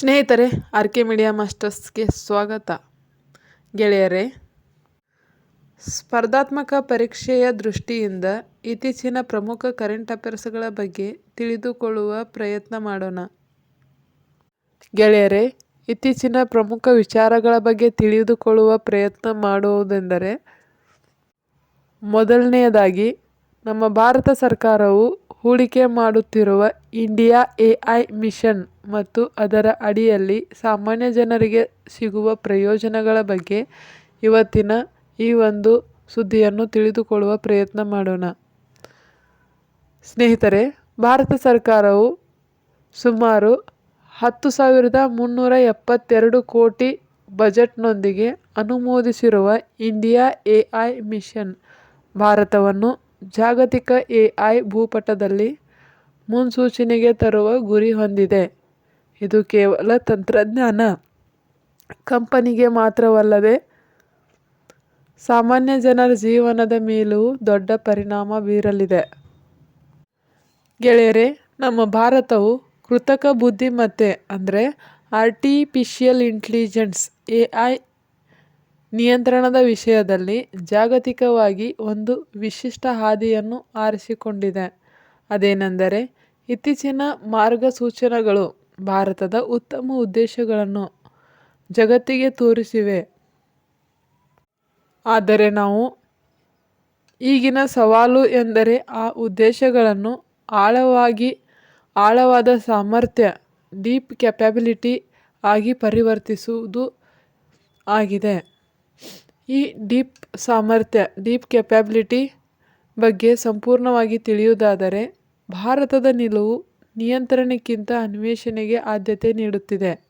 ಸ್ನೇಹಿತರೆ, R K media ಮಾಸ್ಟರ್ಸ್ಗೆ ಸ್ವಾಗತ. ಗೆಳೆಯರೇ, ಸ್ಪರ್ಧಾತ್ಮಕ ಪರೀಕ್ಷೆಯ ದೃಷ್ಟಿಯಿಂದ ಇತ್ತೀಚಿನ ಪ್ರಮುಖ ಕರೆಂಟ್ ಅಫೇರ್ಸ್ಗಳ ಬಗ್ಗೆ ತಿಳಿದುಕೊಳ್ಳುವ ಪ್ರಯತ್ನ ಮಾಡೋಣ. ಗೆಳೆಯರೇ, ಇತ್ತೀಚಿನ ಪ್ರಮುಖ ವಿಚಾರಗಳ ಬಗ್ಗೆ ತಿಳಿದುಕೊಳ್ಳುವ ಪ್ರಯತ್ನ ಮಾಡುವುದೆಂದರೆ, ಮೊದಲನೆಯದಾಗಿ ನಮ್ಮ ಭಾರತ ಸರ್ಕಾರವು ಹೂಡಿಕೆ ಮಾಡುತ್ತಿರುವ ಇಂಡಿಯಾ ಎ.ಐ ಮಿಷನ್ ಮತ್ತು ಅದರ ಅಡಿಯಲ್ಲಿ ಸಾಮಾನ್ಯ ಜನರಿಗೆ ಸಿಗುವ ಪ್ರಯೋಜನಗಳ ಬಗ್ಗೆ ಇವತ್ತಿನ ಈ ಒಂದು ಸುದ್ದಿಯನ್ನು ತಿಳಿದುಕೊಳ್ಳುವ ಪ್ರಯತ್ನ ಮಾಡೋಣ. ಸ್ನೇಹಿತರೆ, ಭಾರತ ಸರ್ಕಾರವು ಸುಮಾರು ಹತ್ತು ಸಾವಿರದ ಮುನ್ನೂರ ಎಪ್ಪತ್ತೆರಡು ಕೋಟಿ ಬಜೆಟ್ನೊಂದಿಗೆ ಅನುಮೋದಿಸಿರುವ ಇಂಡಿಯಾ ಎ ಐ ಮಿಷನ್ ಭಾರತವನ್ನು ಜಾಗತಿಕ ಎ.ಐ ಭೂಪಟದಲ್ಲಿ ಮುನ್ಸೂಚನೆಗೆ ತರುವ ಗುರಿ ಹೊಂದಿದೆ. ಇದು ಕೇವಲ ತಂತ್ರಜ್ಞಾನ. ಕಂಪನಿಗೆ ಮಾತ್ರವಲ್ಲದೆ ಸಾಮಾನ್ಯ ಜನರ ಜೀವನದ ಮೇಲೂ ದೊಡ್ಡ ಪರಿಣಾಮ ಬೀರಲಿದೆ. ಗೆಳೆಯರೇ, ನಮ್ಮ ಭಾರತವು ಕೃತಕ ಬುದ್ಧಿಮತ್ತೆ ಅಂದರೆ ಆರ್ಟಿಫಿಷಿಯಲ್ ಇಂಟೆಲಿಜೆನ್ಸ್ ಎ ಐ ನಿಯಂತ್ರಣದ ವಿಷಯದಲ್ಲಿ ಜಾಗತಿಕವಾಗಿ ಒಂದು ವಿಶಿಷ್ಟ ಹಾದಿಯನ್ನು ಆರಿಸಿಕೊಂಡಿದೆ. ಅದೇನೆಂದರೆ, ಇತ್ತೀಚಿನ ಮಾರ್ಗಸೂಚನೆಗಳು ಭಾರತದ ಉತ್ತಮ ಉದ್ದೇಶಗಳನ್ನು ಜಗತ್ತಿಗೆ ತೋರಿಸಿವೆ. ಆದರೆ ನಾವು ಈಗಿನ ಸವಾಲು ಎಂದರೆ ಆ ಉದ್ದೇಶಗಳನ್ನು ಆಳವಾಗಿ, ಆಳವಾದ ಸಾಮರ್ಥ್ಯ, ಡೀಪ್ ಕೆಪ್ಯಾಬಿಲಿಟಿ ಆಗಿ ಪರಿವರ್ತಿಸುವುದು ಆಗಿದೆ. ಈ ಡೀಪ್ ಸಾಮರ್ಥ್ಯ, ಡೀಪ್ ಕೆಪ್ಯಾಬಿಲಿಟಿ ಬಗ್ಗೆ ಸಂಪೂರ್ಣವಾಗಿ ತಿಳಿಯುವುದಾದರೆ, ಭಾರತದ ನಿಲುವು ನಿಯಂತ್ರಣಕ್ಕಿಂತ ಅನ್ವೇಷಣೆಗೆ ಆದ್ಯತೆ ನೀಡುತ್ತಿದೆ.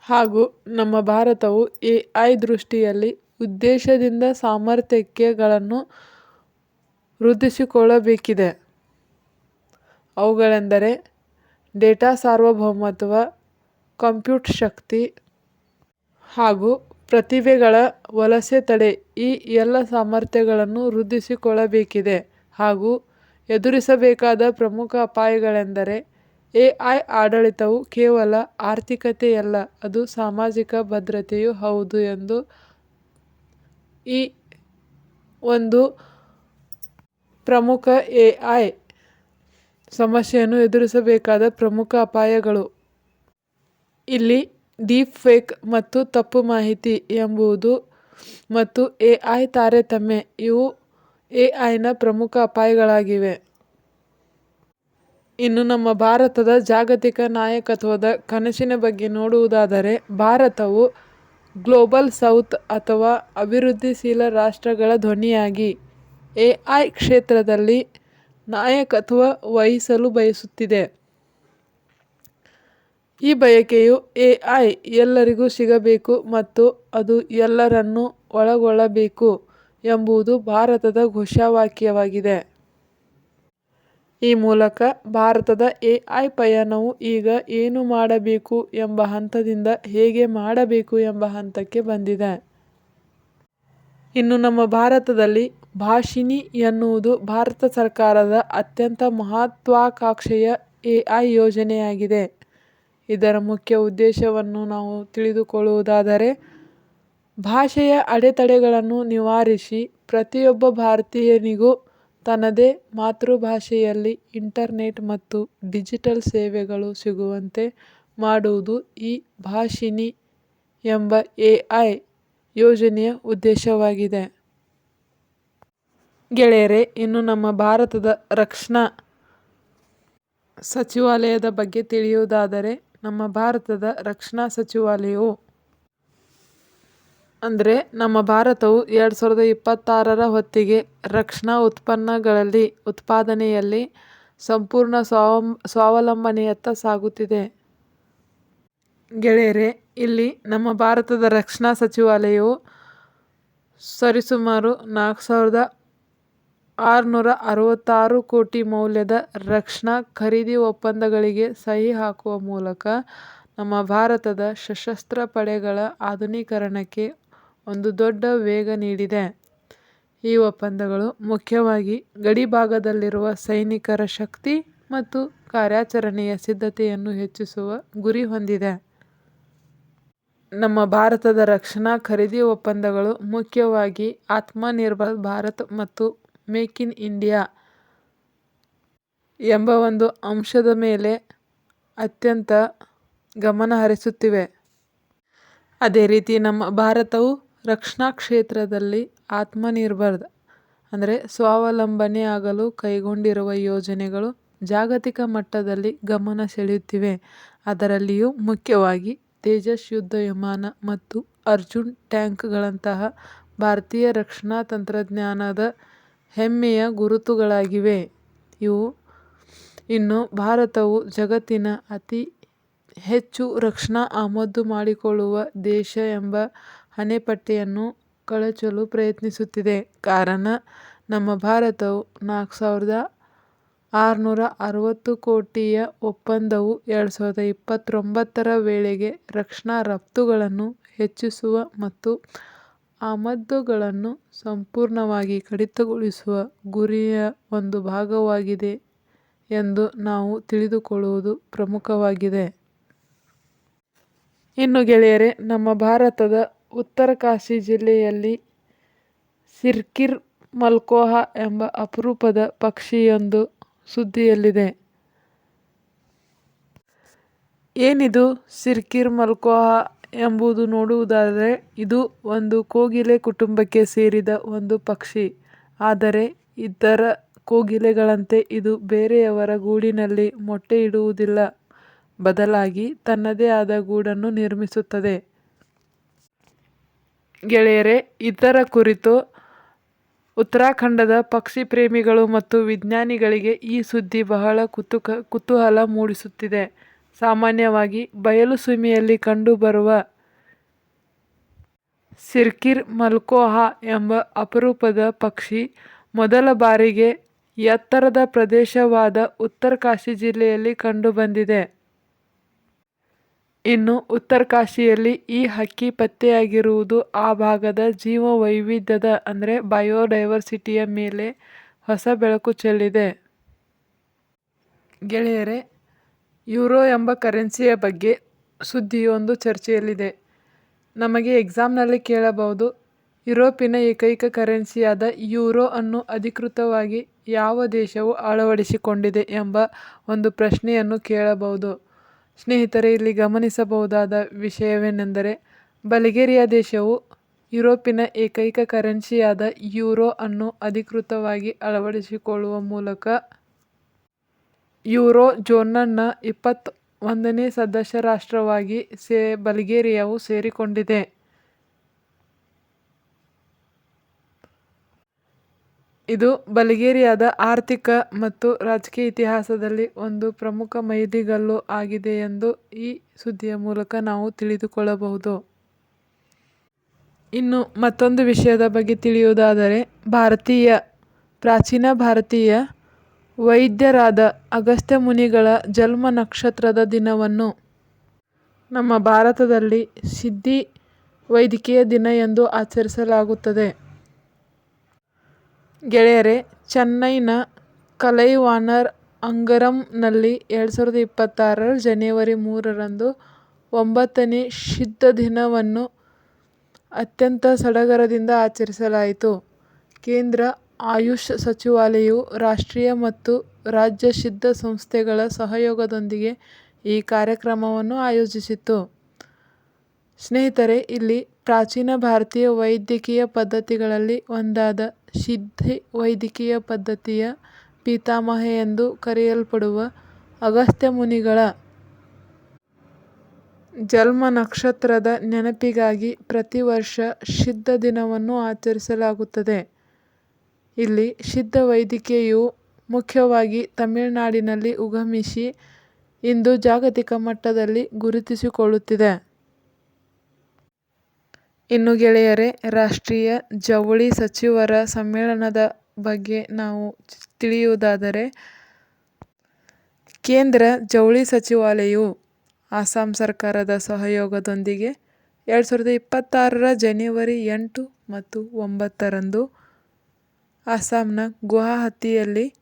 ಹಾಗೂ ನಮ್ಮ ಭಾರತವು ಎ ಐ ದೃಷ್ಟಿಯಲ್ಲಿ ಉದ್ದೇಶದಿಂದ ಸಾಮರ್ಥ್ಯಗಳನ್ನು ವೃದ್ಧಿಸಿಕೊಳ್ಳಬೇಕಿದೆ. ಅವುಗಳೆಂದರೆ ಡೇಟಾ ಸಾರ್ವಭೌಮತ್ವ, ಕಂಪ್ಯೂಟ್ ಶಕ್ತಿ ಹಾಗೂ ಪ್ರತಿಭೆಗಳ ವಲಸೆ ತಡೆ ಈ ಎಲ್ಲ ಸಾಮರ್ಥ್ಯಗಳನ್ನು ವೃದ್ಧಿಸಿಕೊಳ್ಳಬೇಕಿದೆ ಹಾಗೂ ಎದುರಿಸಬೇಕಾದ ಪ್ರಮುಖ ಅಪಾಯಗಳೆಂದರೆ ಎ ಐ ಆಡಳಿತವು ಕೇವಲ ಆರ್ಥಿಕತೆಯಲ್ಲ, ಅದು ಸಾಮಾಜಿಕ ಭದ್ರತೆಯೂ ಹೌದು ಎಂದು ಈ ಒಂದು ಪ್ರಮುಖ ಎ ಐ ಸಮಸ್ಯೆಯನ್ನು ಎದುರಿಸಬೇಕಾದ ಪ್ರಮುಖ ಅಪಾಯಗಳು. ಇಲ್ಲಿ ಡೀಪ್ ಫೇಕ್ ಮತ್ತು ತಪ್ಪು ಮಾಹಿತಿ ಎಂಬುದು ಮತ್ತು ಎ ಐ ತಾರತಮ್ಯ, ಇವು ಎ ಐನ ಪ್ರಮುಖ ಅಪಾಯಗಳಾಗಿವೆ. ಇನ್ನು ನಮ್ಮ ಭಾರತದ ಜಾಗತಿಕ ನಾಯಕತ್ವದ ಕನಸಿನ ಬಗ್ಗೆ ನೋಡುವುದಾದರೆ, ಭಾರತವು ಗ್ಲೋಬಲ್ ಸೌತ್ ಅಥವಾ ಅಭಿವೃದ್ಧಿಶೀಲ ರಾಷ್ಟ್ರಗಳ ಧ್ವನಿಯಾಗಿ ಎ ಐ ಕ್ಷೇತ್ರದಲ್ಲಿ ನಾಯಕತ್ವ ವಹಿಸಲು ಬಯಸುತ್ತಿದೆ. ಈ ಬಯಕೆಯು ಎ ಐ ಎಲ್ಲರಿಗೂ ಸಿಗಬೇಕು ಮತ್ತು ಅದು ಎಲ್ಲರನ್ನು ಒಳಗೊಳ್ಳಬೇಕು ಎಂಬುದು ಭಾರತದ ಘೋಷವಾಕ್ಯವಾಗಿದೆ. ಈ ಮೂಲಕ ಭಾರತದ ಎ ಐ ಪಯಣವು ಈಗ ಏನು ಮಾಡಬೇಕು ಎಂಬ ಹಂತದಿಂದ ಹೇಗೆ ಮಾಡಬೇಕು ಎಂಬ ಹಂತಕ್ಕೆ ಬಂದಿದೆ. ಇನ್ನು ನಮ್ಮ ಭಾರತದಲ್ಲಿ ಭಾಷಿಣಿ ಎನ್ನುವುದು ಭಾರತ ಸರ್ಕಾರದ ಅತ್ಯಂತ ಮಹತ್ವಾಕಾಂಕ್ಷೆಯ ಎ ಐ ಯೋಜನೆಯಾಗಿದೆ. ಇದರ ಮುಖ್ಯ ಉದ್ದೇಶವನ್ನು ನಾವು ತಿಳಿದುಕೊಳ್ಳುವುದಾದರೆ, ಭಾಷೆಯ ಅಡೆತಡೆಗಳನ್ನು ನಿವಾರಿಸಿ ಪ್ರತಿಯೊಬ್ಬ ಭಾರತೀಯನಿಗೂ ತನ್ನದೇ ಮಾತೃಭಾಷೆಯಲ್ಲಿ ಇಂಟರ್ನೆಟ್ ಮತ್ತು ಡಿಜಿಟಲ್ ಸೇವೆಗಳು ಸಿಗುವಂತೆ ಮಾಡುವುದು ಈ ಭಾಷಿಣಿ ಎಂಬ ಎ ಐ ಯೋಜನೆಯ ಉದ್ದೇಶವಾಗಿದೆ. ಗೆಳೆಯರೇ, ಇನ್ನು ನಮ್ಮ ಭಾರತದ ರಕ್ಷಣಾ ಸಚಿವಾಲಯದ ಬಗ್ಗೆ ತಿಳಿಯುವುದಾದರೆ ನಮ್ಮ ಭಾರತದ ರಕ್ಷಣಾ ಸಚಿವಾಲಯವು ಅಂದರೆ ನಮ್ಮ ಭಾರತವು ಎರಡು ಸಾವಿರದ ಇಪ್ಪತ್ತಾರರ ಹೊತ್ತಿಗೆ ರಕ್ಷಣಾ ಉತ್ಪನ್ನಗಳಲ್ಲಿ, ಉತ್ಪಾದನೆಯಲ್ಲಿ ಸಂಪೂರ್ಣ ಸ್ವಾವಂ, ಸ್ವಾವಲಂಬನೆಯತ್ತ ಸಾಗುತ್ತಿದೆ. ಗೆಳೆಯರೇ, ಇಲ್ಲಿ ನಮ್ಮ ಭಾರತದ ರಕ್ಷಣಾ ಸಚಿವಾಲಯವು ಸರಿಸುಮಾರು ನಾಲ್ಕು ಸಾವಿರದ ಆರುನೂರ ಅರವತ್ತಾರು ಕೋಟಿ ಮೌಲ್ಯದ ರಕ್ಷಣಾ ಖರೀದಿ ಒಪ್ಪಂದಗಳಿಗೆ ಸಹಿ ಹಾಕುವ ಮೂಲಕ ನಮ್ಮ ಭಾರತದ ಸಶಸ್ತ್ರ ಪಡೆಗಳ ಆಧುನೀಕರಣಕ್ಕೆ ಒಂದು ದೊಡ್ಡ ವೇಗ ನೀಡಿದೆ ಈ ಒಪ್ಪಂದಗಳು ಮುಖ್ಯವಾಗಿ ಗಡಿಭಾಗದಲ್ಲಿರುವ ಸೈನಿಕರ ಶಕ್ತಿ ಮತ್ತು ಕಾರ್ಯಾಚರಣೆಯ ಸಿದ್ಧತೆಯನ್ನು ಹೆಚ್ಚಿಸುವ ಗುರಿ ಹೊಂದಿದೆ. ನಮ್ಮ ಭಾರತದ ರಕ್ಷಣಾ ಖರೀದಿ ಒಪ್ಪಂದಗಳು ಮುಖ್ಯವಾಗಿ ಆತ್ಮನಿರ್ಭರ್ ಭಾರತ್ ಮತ್ತು ಮೇಕ್ ಇನ್ ಇಂಡಿಯಾ ಎಂಬ ಒಂದು ಅಂಶದ ಮೇಲೆ ಅತ್ಯಂತ ಗಮನ ಹರಿಸುತ್ತಿವೆ. ಅದೇ ರೀತಿ ನಮ್ಮ ಭಾರತವು ರಕ್ಷಣಾ ಕ್ಷೇತ್ರದಲ್ಲಿ ಆತ್ಮನಿರ್ಭರ್ ಅಂದರೆ ಸ್ವಾವಲಂಬನೆ ಆಗಲು ಕೈಗೊಂಡಿರುವ ಯೋಜನೆಗಳು ಜಾಗತಿಕ ಮಟ್ಟದಲ್ಲಿ ಗಮನ ಸೆಳೆಯುತ್ತಿವೆ. ಅದರಲ್ಲಿಯೂ ಮುಖ್ಯವಾಗಿ ತೇಜಸ್ ಯುದ್ಧ ವಿಮಾನ ಮತ್ತು ಅರ್ಜುನ್ ಟ್ಯಾಂಕ್ಗಳಂತಹ ಭಾರತೀಯ ರಕ್ಷಣಾ ತಂತ್ರಜ್ಞಾನದ ಹೆಮ್ಮೆಯ ಗುರುತುಗಳಾಗಿವೆ ಇವು. ಇನ್ನು ಭಾರತವು ಜಗತ್ತಿನ ಅತಿ ಹೆಚ್ಚು ರಕ್ಷಣಾ ಆಮದು ಮಾಡಿಕೊಳ್ಳುವ ದೇಶ ಎಂಬ ಹಣೆಪಟ್ಟಿಯನ್ನು ಕಳಚಲು ಪ್ರಯತ್ನಿಸುತ್ತಿದೆ. ಕಾರಣ, ನಮ್ಮ ಭಾರತವು ನಾಲ್ಕು ಸಾವಿರದ ಆರುನೂರ ಅರವತ್ತು ಕೋಟಿಯ ಒಪ್ಪಂದವು ಎರಡು ಸಾವಿರದ ಇಪ್ಪತ್ತೊಂಬತ್ತರ ವೇಳೆಗೆ ರಕ್ಷಣಾ ರಫ್ತುಗಳನ್ನು ಹೆಚ್ಚಿಸುವ ಮತ್ತು ಆಮದುಗಳನ್ನು ಸಂಪೂರ್ಣವಾಗಿ ಕಡಿತಗೊಳಿಸುವ ಗುರಿಯ ಒಂದು ಭಾಗವಾಗಿದೆ ಎಂದು ನಾವು ತಿಳಿದುಕೊಳ್ಳುವುದು ಪ್ರಮುಖವಾಗಿದೆ. ಇನ್ನು ಗೆಳೆಯರೇ, ನಮ್ಮ ಭಾರತದ ಉತ್ತರಕಾಶಿ ಜಿಲ್ಲೆಯಲ್ಲಿ ಸಿರ್ಕಿರ್ ಮಲ್ಕೋಹಾ ಎಂಬ ಅಪರೂಪದ ಪಕ್ಷಿಯೊಂದು ಸುದ್ದಿಯಲ್ಲಿದೆ. ಏನಿದು ಸಿರ್ಕಿರ್ ಮಲ್ಗೋಹಾ ಎಂಬುದು ನೋಡುವುದಾದರೆ ಇದು ಒಂದು ಕೋಗಿಲೆ ಕುಟುಂಬಕ್ಕೆ ಸೇರಿದ ಒಂದು ಪಕ್ಷಿ. ಆದರೆ ಇತರ ಕೋಗಿಲೆಗಳಂತೆ ಇದು ಬೇರೆಯವರ ಗೂಡಿನಲ್ಲಿ ಮೊಟ್ಟೆ ಇಡುವುದಿಲ್ಲ ಬದಲಾಗಿ ತನ್ನದೇ ಆದ ಗೂಡನ್ನು ನಿರ್ಮಿಸುತ್ತದೆ. ಗೆಳೆಯರೇ ಇದರ ಕುರಿತು ಉತ್ತರಾಖಂಡದ ಪಕ್ಷಿ ಪ್ರೇಮಿಗಳು ಮತ್ತು ವಿಜ್ಞಾನಿಗಳಿಗೆ ಈ ಸುದ್ದಿ ಬಹಳ ಕುತೂಹಲ ಮೂಡಿಸುತ್ತಿದೆ. ಸಾಮಾನ್ಯವಾಗಿ ಬಯಲು ಕಂಡುಬರುವ ಸಿರ್ಕಿರ್ ಮಲ್ಕೋಹಾ ಎಂಬ ಅಪರೂಪದ ಪಕ್ಷಿ ಮೊದಲ ಬಾರಿಗೆ ಎತ್ತರದ ಪ್ರದೇಶವಾದ ಉತ್ತರಕಾಶಿ ಜಿಲ್ಲೆಯಲ್ಲಿ ಕಂಡುಬಂದಿದೆ. ಇನ್ನು ಉತ್ತರಕಾಶಿಯಲ್ಲಿ ಈ ಹಕ್ಕಿ ಪತ್ತೆಯಾಗಿರುವುದು ಆ ಭಾಗದ ಜೀವ ವೈವಿಧ್ಯದ ಅಂದರೆ ಬಯೋಡೈವರ್ಸಿಟಿಯ ಮೇಲೆ ಹೊಸ ಬೆಳಕು ಚೆಲ್ಲಿದೆ. ಗೆಳೆಯರೇ ಯುರೋ ಎಂಬ ಕರೆನ್ಸಿಯ ಬಗ್ಗೆ ಸುದ್ದಿಯೊಂದು ಚರ್ಚೆಯಲ್ಲಿದೆ. ನಮಗೆ ಎಕ್ಸಾಮ್ನಲ್ಲಿ ಕೇಳಬಹುದು, ಯುರೋಪಿನ ಏಕೈಕ ಕರೆನ್ಸಿಯಾದ ಯುರೋ ಅನ್ನು ಅಧಿಕೃತವಾಗಿ ಯಾವ ದೇಶವು ಅಳವಡಿಸಿಕೊಂಡಿದೆ ಎಂಬ ಒಂದು ಪ್ರಶ್ನೆಯನ್ನು ಕೇಳಬಹುದು. ಸ್ನೇಹಿತರೆ, ಇಲ್ಲಿ ಗಮನಿಸಬಹುದಾದ ವಿಷಯವೇನೆಂದರೆ, ಬಲ್ಗೇರಿಯಾ ದೇಶವು ಯುರೋಪಿನ ಏಕೈಕ ಕರೆನ್ಸಿಯಾದ ಯುರೋ ಅನ್ನು ಅಧಿಕೃತವಾಗಿ ಅಳವಡಿಸಿಕೊಳ್ಳುವ ಮೂಲಕ ಯುರೋ ಝೋನ್ನ ಇಪ್ಪತ್ತ ಒಂದನೇ ಸದಸ್ಯ ರಾಷ್ಟ್ರವಾಗಿ ಬಲ್ಗೇರಿಯಾವು ಸೇರಿಕೊಂಡಿದೆ. ಇದು ಬಲ್ಗೇರಿಯಾದ ಆರ್ಥಿಕ ಮತ್ತು ರಾಜಕೀಯ ಇತಿಹಾಸದಲ್ಲಿ ಒಂದು ಪ್ರಮುಖ ಮೈಲಿಗಲ್ಲು ಆಗಿದೆ ಎಂದು ಈ ಸುದ್ದಿಯ ಮೂಲಕ ನಾವು ತಿಳಿದುಕೊಳ್ಳಬಹುದು. ಇನ್ನು ಮತ್ತೊಂದು ವಿಷಯದ ಬಗ್ಗೆ ತಿಳಿಯುವುದಾದರೆ, ಭಾರತೀಯ, ಪ್ರಾಚೀನ ಭಾರತೀಯ ವೈದ್ಯರಾದ ಅಗಸ್ತ್ಯ ಮುನಿಗಳ ಜನ್ಮ ನಕ್ಷತ್ರದ ದಿನವನ್ನು ನಮ್ಮ ಭಾರತದಲ್ಲಿ ಸಿದ್ಧಿ ವೈದ್ಯಕೀಯ ದಿನ ಎಂದು ಆಚರಿಸಲಾಗುತ್ತದೆ. ಗೆಳೆಯರೇ, ಚೆನ್ನೈನ ಕಲೈವಾನರ್ ಅಂಗರಂನಲ್ಲಿ ಎರಡು ಸಾವಿರದ ಇಪ್ಪತ್ತಾರರ ಜನವರಿ ಮೂರರಂದು ಒಂಬತ್ತನೇ ಸಿದ್ಧ ದಿನವನ್ನು ಅತ್ಯಂತ ಸಡಗರದಿಂದ ಆಚರಿಸಲಾಯಿತು. ಕೇಂದ್ರ ಆಯುಷ್ ಸಚಿವಾಲಯವು ರಾಷ್ಟ್ರೀಯ ಮತ್ತು ರಾಜ್ಯ ಸಿದ್ಧ ಸಂಸ್ಥೆಗಳ ಸಹಯೋಗದೊಂದಿಗೆ ಈ ಕಾರ್ಯಕ್ರಮವನ್ನು ಆಯೋಜಿಸಿತ್ತು. ಸ್ನೇಹಿತರೆ, ಇಲ್ಲಿ ಪ್ರಾಚೀನ ಭಾರತೀಯ ವೈದ್ಯಕೀಯ ಪದ್ಧತಿಗಳಲ್ಲಿ ಒಂದಾದ ಸಿದ್ಧಿ ವೈದ್ಯಕೀಯ ಪದ್ಧತಿಯ ಪಿತಾಮಹ ಎಂದು ಕರೆಯಲ್ಪಡುವ ಅಗಸ್ತ್ಯ ಮುನಿಗಳ ಜನ್ಮ ನಕ್ಷತ್ರದ ನೆನಪಿಗಾಗಿ ಪ್ರತಿ ವರ್ಷ ಸಿದ್ಧ ದಿನವನ್ನು ಆಚರಿಸಲಾಗುತ್ತದೆ. ಇಲ್ಲಿ ಸಿದ್ಧ ವೈದಿಕೆಯು ಮುಖ್ಯವಾಗಿ ತಮಿಳುನಾಡಿನಲ್ಲಿ ಉಗಮಿಸಿ ಇಂದು ಜಾಗತಿಕ ಮಟ್ಟದಲ್ಲಿ ಗುರುತಿಸಿಕೊಳ್ಳುತ್ತಿದೆ. ಇನ್ನು ಗೆಳೆಯರೇ, ರಾಷ್ಟ್ರೀಯ ಜವಳಿ ಸಚಿವರ ಸಮ್ಮೇಳನದ ಬಗ್ಗೆ ನಾವು ತಿಳಿಯುವುದಾದರೆ, ಕೇಂದ್ರ ಜವಳಿ ಸಚಿವಾಲಯವು ಅಸ್ಸಾಂ ಸರ್ಕಾರದ ಸಹಯೋಗದೊಂದಿಗೆ ಎರಡು ಸಾವಿರದ ಇಪ್ಪತ್ತಾರರ ಜನವರಿ ಎಂಟು ಮತ್ತು ಒಂಬತ್ತರಂದು ಅಸ್ಸಾಂನ ಗುವಾಹತಿಯಲ್ಲಿ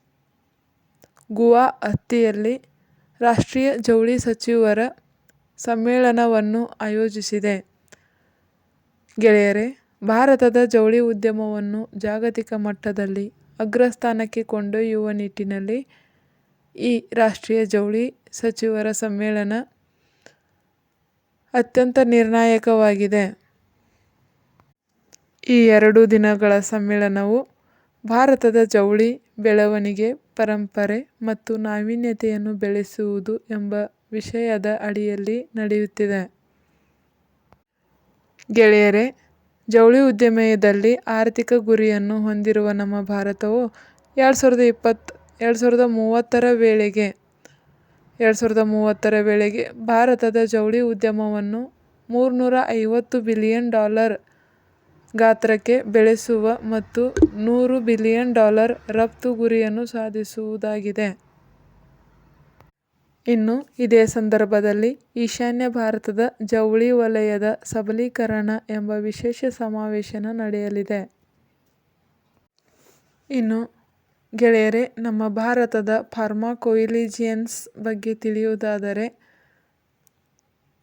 ಗುವಾಹತಿಯಲ್ಲಿ ರಾಷ್ಟ್ರೀಯ ಜವಳಿ ಸಚಿವರ ಸಮ್ಮೇಳನವನ್ನು ಆಯೋಜಿಸಿದೆ. ಗೆಳೆಯರೇ, ಭಾರತದ ಜವಳಿ ಉದ್ಯಮವನ್ನು ಜಾಗತಿಕ ಮಟ್ಟದಲ್ಲಿ ಅಗ್ರಸ್ಥಾನಕ್ಕೆ ಕೊಂಡೊಯ್ಯುವ ನಿಟ್ಟಿನಲ್ಲಿ ಈ ರಾಷ್ಟ್ರೀಯ ಜವಳಿ ಸಚಿವರ ಸಮ್ಮೇಳನ ಅತ್ಯಂತ ನಿರ್ಣಾಯಕವಾಗಿದೆ. ಈ ಎರಡು ದಿನಗಳ ಸಮ್ಮೇಳನವು ಭಾರತದ ಜವಳಿ ಬೆಳವಣಿಗೆ, ಪರಂಪರೆ ಮತ್ತು ನಾವೀನ್ಯತೆಯನ್ನು ಬೆಳೆಸುವುದು ಎಂಬ ವಿಷಯದ ಅಡಿಯಲ್ಲಿ ನಡೆಯುತ್ತಿದೆ. ಗೆಳೆಯರೇ, ಜವಳಿ ಉದ್ಯಮದಲ್ಲಿ ಆರ್ಥಿಕ ಗುರಿಯನ್ನು ಹೊಂದಿರುವ ನಮ್ಮ ಭಾರತವು ಎರಡು ಸಾವಿರದ ಇಪ್ಪತ್ತು ಎರಡು ಸಾವಿರದ ಮೂವತ್ತರ ವೇಳೆಗೆ ಎರಡು ಸಾವಿರದ ಮೂವತ್ತರ ವೇಳೆಗೆ ಭಾರತದ ಜವಳಿ ಉದ್ಯಮವನ್ನು ಮೂರ್ನೂರ ಐವತ್ತು ಬಿಲಿಯನ್ ಡಾಲರ್ ಗಾತ್ರಕ್ಕೆ ಬೆಳೆಸುವ ಮತ್ತು ನೂರು ಬಿಲಿಯನ್ ಡಾಲರ್ ರಫ್ತು ಗುರಿಯನ್ನು ಸಾಧಿಸುವುದಾಗಿದೆ. ಇನ್ನು ಇದೇ ಸಂದರ್ಭದಲ್ಲಿ ಈಶಾನ್ಯ ಭಾರತದ ಜವಳಿ ವಲಯದ ಸಬಲೀಕರಣ ಎಂಬ ವಿಶೇಷ ಸಮಾವೇಶನ ನಡೆಯಲಿದೆ. ಇನ್ನು ಗೆಳೆಯರೇ, ನಮ್ಮ ಭಾರತದ ಫಾರ್ಮಾಕೊಯಿಲಿಜಿಯನ್ಸ್ ಬಗ್ಗೆ ತಿಳಿಯುವುದಾದರೆ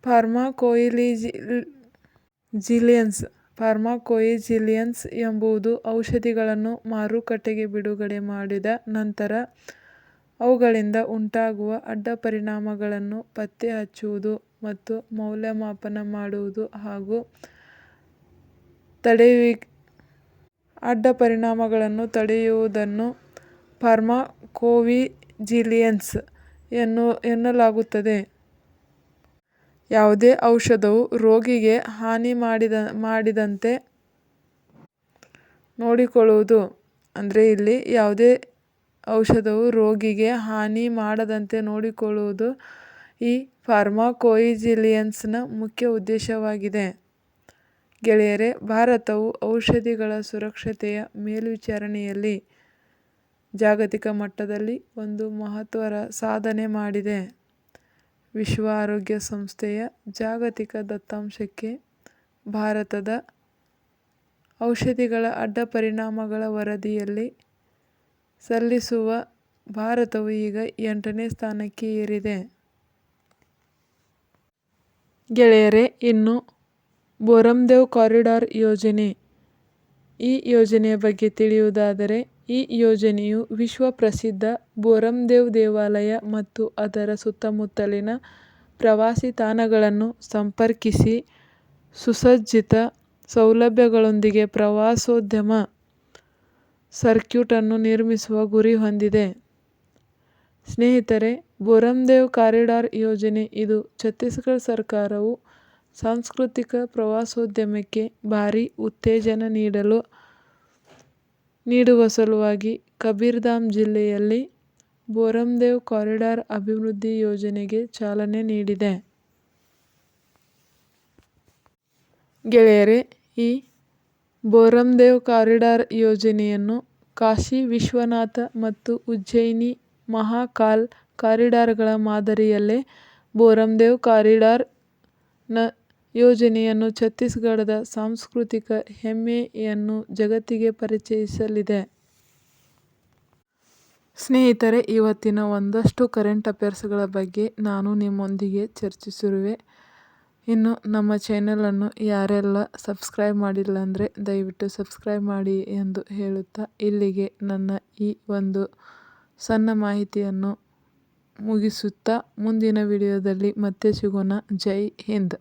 ಫಾರ್ಮಾಕೊಯಿಜಿಲಿಯನ್ಸ್ ಫಾರ್ಮಾಕೊಯಿಜಿಲಿಯನ್ಸ್ ಎಂಬುದು ಔಷಧಿಗಳನ್ನು ಮಾರುಕಟ್ಟೆಗೆ ಬಿಡುಗಡೆ ಮಾಡಿದ ನಂತರ ಅವುಗಳಿಂದ ಉಂಟಾಗುವ ಅಡ್ಡಪರಿಣಾಮಗಳನ್ನು ಪತ್ತೆ ಹಚ್ಚುವುದು ಮತ್ತು ಮೌಲ್ಯಮಾಪನ ಮಾಡುವುದು ಹಾಗೂ ತಡೆಯುವಿಕೆ ಅಡ್ಡ ಪರಿಣಾಮಗಳನ್ನು ತಡೆಯುವುದನ್ನು ಫಾರ್ಮಾಕೋವಿಜಿಲಿಯನ್ಸ್ ಎನ್ನಲಾಗುತ್ತದೆ. ಯಾವುದೇ ಔಷಧವು ರೋಗಿಗೆ ಹಾನಿ ಮಾಡಿದಂತೆ ನೋಡಿಕೊಳ್ಳುವುದು. ಅಂದರೆ ಇಲ್ಲಿ ಯಾವುದೇ ಔಷಧವು ರೋಗಿಗೆ ಹಾನಿ ಮಾಡದಂತೆ ನೋಡಿಕೊಳ್ಳುವುದು ಈ ಫಾರ್ಮಾಕೋಯಿಜಿಲಿಯನ್ಸ್ನ ಮುಖ್ಯ ಉದ್ದೇಶವಾಗಿದೆ. ಗೆಳೆಯರೇ, ಭಾರತವು ಔಷಧಿಗಳ ಸುರಕ್ಷತೆಯ ಮೇಲ್ವಿಚಾರಣೆಯಲ್ಲಿ ಜಾಗತಿಕ ಮಟ್ಟದಲ್ಲಿ ಒಂದು ಮಹತ್ವರ ಸಾಧನೆ ಮಾಡಿದೆ. ವಿಶ್ವ ಆರೋಗ್ಯ ಸಂಸ್ಥೆಯ ಜಾಗತಿಕ ದತ್ತಾಂಶಕ್ಕೆ ಭಾರತದ ಔಷಧಿಗಳ ಅಡ್ಡಪರಿಣಾಮಗಳ ವರದಿಯಲ್ಲಿ ಸಲ್ಲಿಸುವ ಭಾರತವು ಈಗ ಎಂಟನೇ ಸ್ಥಾನಕ್ಕೆ ಏರಿದೆ. ಗೆಳೆಯರೇ, ಇನ್ನು ಬೋರಂದೇವ್ ಕಾರಿಡಾರ್ ಯೋಜನೆ. ಈ ಯೋಜನೆಯ ಬಗ್ಗೆ ತಿಳಿಯುವುದಾದರೆ ಈ ಯೋಜನೆಯು ವಿಶ್ವ ಪ್ರಸಿದ್ಧ ಬೋರಂದೇವ್ ದೇವಾಲಯ ಮತ್ತು ಅದರ ಸುತ್ತಮುತ್ತಲಿನ ಪ್ರವಾಸಿ ತಾಣಗಳನ್ನು ಸಂಪರ್ಕಿಸಿ ಸುಸಜ್ಜಿತ ಸೌಲಭ್ಯಗಳೊಂದಿಗೆ ಪ್ರವಾಸೋದ್ಯಮ ಸರ್ಕ್ಯೂಟ್ ಅನ್ನು ನಿರ್ಮಿಸುವ ಗುರಿ ಹೊಂದಿದೆ. ಸ್ನೇಹಿತರೆ, ಬೋರಂದೇವ್ ಕಾರಿಡಾರ್ ಯೋಜನೆ ಇದು ಛತ್ತೀಸ್ಗಢ ಸರ್ಕಾರವು ಸಾಂಸ್ಕೃತಿಕ ಪ್ರವಾಸೋದ್ಯಮಕ್ಕೆ ಭಾರೀ ಉತ್ತೇಜನ ನೀಡುವ ಸಲುವಾಗಿ ಕಬೀರ್ಧಾಮ್ ಜಿಲ್ಲೆಯಲ್ಲಿ ಬೋರಂದೇವ್ ಕಾರಿಡಾರ್ ಅಭಿವೃದ್ಧಿ ಯೋಜನೆಗೆ ಚಾಲನೆ ನೀಡಿದೆ. ಗೆಳೆಯರೇ, ಈ ಬೋರಂದೇವ್ ಕಾರಿಡಾರ್ ಯೋಜನೆಯನ್ನು ಕಾಶಿ ವಿಶ್ವನಾಥ ಮತ್ತು ಉಜ್ಜಯಿನಿ ಮಹಾಕಾಲ್ ಕಾರಿಡಾರ್ಗಳ ಮಾದರಿಯಲ್ಲೇ ಬೋರಂದೇವ್ ಕಾರಿಡಾರ್ನ ಯೋಜನೆಯನ್ನು ಛತ್ತೀಸ್ಗಢದ ಸಾಂಸ್ಕೃತಿಕ ಹೆಮ್ಮೆಯನ್ನು ಜಗತ್ತಿಗೆ ಪರಿಚಯಿಸಲಿದೆ. ಸ್ನೇಹಿತರೆ, ಇವತ್ತಿನ ಒಂದಷ್ಟು ಕರೆಂಟ್ ಅಫೇರ್ಸ್ಗಳ ಬಗ್ಗೆ ನಾನು ನಿಮ್ಮೊಂದಿಗೆ ಚರ್ಚಿಸಿರುವೆ. ಇನ್ನು ನಮ್ಮ ಚಾನೆಲನ್ನು ಯಾರೆಲ್ಲ ಸಬ್ಸ್ಕ್ರೈಬ್ ಮಾಡಿಲ್ಲ ಅಂದರೆ ದಯವಿಟ್ಟು ಸಬ್ಸ್ಕ್ರೈಬ್ ಮಾಡಿ ಎಂದು ಹೇಳುತ್ತಾ ಇಲ್ಲಿಗೆ ನನ್ನ ಈ ಒಂದು ಸಣ್ಣ ಮಾಹಿತಿಯನ್ನು ಮುಗಿಸುತ್ತಾ ಮುಂದಿನ ವಿಡಿಯೋದಲ್ಲಿ ಮತ್ತೆ ಸಿಗೋಣ. ಜೈ ಹಿಂದ್.